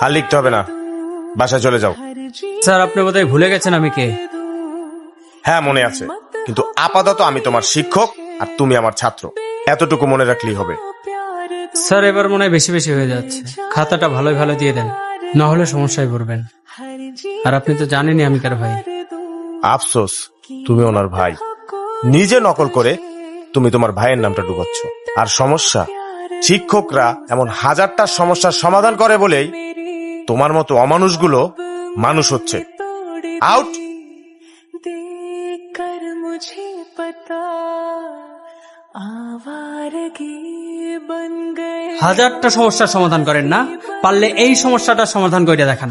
আর লিখতে হবে না। বাসায় চলে যাও। স্যার আপনি বোধহয় ভুলে গেছেন আমি কে? হ্যাঁ মনে আছে। কিন্তু আপাতত আমি তোমার শিক্ষক আর তুমি আমার ছাত্র। এতটুকু মনে রাখলেই হবে। স্যার এবার মনে হয় বেশি বেশি হয়ে যাচ্ছে। খাতাটা ভালোই ভালো দিয়ে দেন। না হলে সমস্যায় পড়বেন। আর আপনি তো জানেনই আমি কার ভাই। আফসোস তুমি ওনার ভাই। নিজে নকল করে তুমি তোমার ভাইয়ের নামটা ডুবাচ্ছ আর সমস্যা শিক্ষকরা এমন হাজারটা সমস্যার সমাধান করে বলেই তোমার মতো অমানুষগুলো মানুষ হচ্ছে। আউট হাজারটা সমস্যার সমাধান করেন না পারলে এই সমস্যাটা সমাধান করে দেখান।